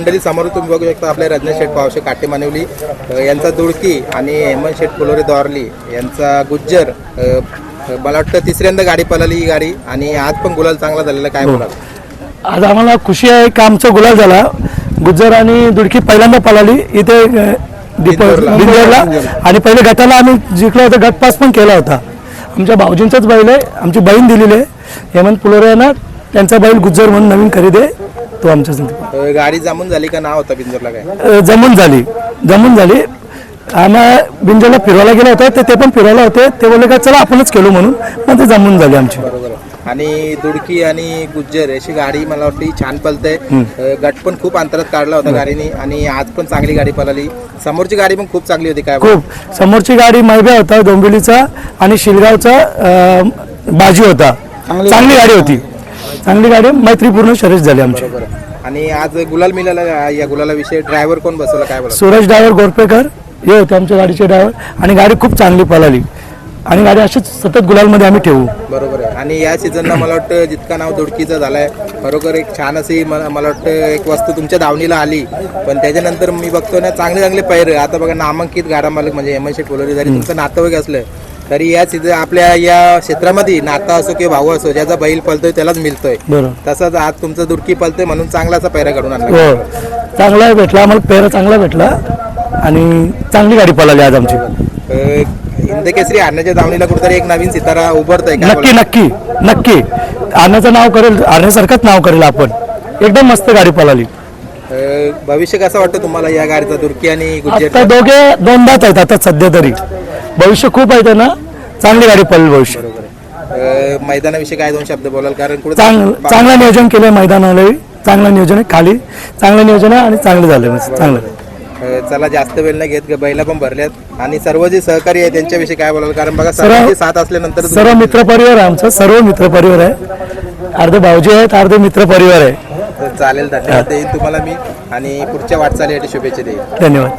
मंडळी समोर तुम्ही बघू शकता आपल्या रजनी शेठ पावशे काटे मानवली यांचा दुडकी आणि हेमंत शेठ फुलोरे दौरली यांचा गुज्जर मला वाटतं तिसऱ्यांदा गाडी पळाली ही गाडी आणि आज पण गुलाल चांगला झालेला काय बोलाल आज आम्हाला खुशी आहे की आमचा गुलाल झाला. गुज्जर आणि दुडकी पहिल्यांदा पळाली. इथे बिंदोरला. आणि पहिले गटाला आम्ही जिंकलो होता गट पास पण केला होता. आमच्या भाऊजींचाच बैल आहे आमची बहीण दिलेली आहे. हेमंत पुलोरे यांना त्यांचा बैल गुज्जर म्हणून नवीन खरेदी आहे. तो आमच्या. अ, गाडी जमून झाली का? नाव होता बिंजोरला काय? अ, जमून झाली. जमून झाली. आम्हाला बिंजोला फिरवायला गेला होता ते ते पण फिरवायला होते. ते बोलले का चला आपणच केलो म्हणून. पण ते जमून झाली आमची. बरोबर. आहे. आणि दुडकी आणि गुज्जर अशी गाडी मला वाटतं ही छान पलते. गट पण खूप अंतरात काढला होता गाडीने आणि आज पण चांगली गाडी पळाली. समोरची गाडी पण खूप चांगली होती काय? खूप. समोरची गाडी मैबे होता डोंबिवलीचा आणि शिलगावचा अं, बाजी होता. चांगली गाडी होती. चांगली गाडी मैत्रीपूर्ण शर्यत झाली आमची. बरोबर. आणि आज गुलाल मिळाला या गुलाला विषय ड्रायव्हर कोण बसवला? काय बोला सूरज ड्रायव्हर गोरपेकर हे होते आमच्या गाडीचे ड्रायव्हर आणि गाडी खूप चांगली पळाली. आणि गाडी अशीच सतत गुलालमध्ये आम्ही ठेवू. बरोबर आहे. आणि या सीझनला मला वाटतं जितका नाव दुडकीचं झालंय बरोबर एक छान अशी मला मला वाटतं एक वस्तू तुमच्या दावणीला आली. पण त्याच्यानंतर मी बघतो ना चांगले चांगले पैर. आता बघा नामांकित गाडा मालक म्हणजे हेमंत शेठ बोलवली जरी तुमचं नातेवाईक असलं तरी या सीझन आपल्या या क्षेत्रामध्ये नाता असो किंवा भाऊ असो ज्याचा बैल पळतोय त्यालाच मिळतोय. बरोबर. तसंच आज तुमचं दुडकी पळतोय म्हणून चांगला असा पैरा घडून आणला. हो. चांगला भेटला आम्हाला पेरा चांगला भेटला आणि चांगली गाडी पळाली आज आमची. अं, हिंदकेसरी आणण्याच्या दावणीला कुठेतरी एक नवीन सितारा उभरतोय नक्की नक्की नक्की. आण्याचं नाव करेल आण्यासारखंच नाव करेल आपण. एकदम मस्त गाडी पळाली. अं, भविष्य कसं वाटतं तुम्हाला या गाडीचा दुर्की आणि गुज्जर? आता दोघे दोनदाच आहेत आता सध्या तरी. भविष्य खूप आहे त्यांना. चांगली गाडी पडली भविष्य. अं, मैदानाविषयी काय दोन शब्द बोलाल? कारण कुठे चांग चांगलं नियोजन केलंय मैदानालाही चांगलं नियोजन आहे खाली. चांगलं नियोजन आहे आणि चांगलं झालं चांगलं. अं, चला जास्त वेळ नाही घेत बैला पण भरल्यात. आणि सर्व जे सहकारी आहे त्यांच्याविषयी काय बोलाल? कारण बघा सर्वांची साथ असल्यानंतर सर्व मित्र परिवार आहे आमचा. सर्व मित्र परिवार आहे. अर्धे भाऊजी आहेत अर्धे मित्र परिवार आहे. चालेल धन्यवाद देईन तुम्हाला मी. आणि पुढच्या वाटचालीसाठी शुभेच्छा देईन. धन्यवाद.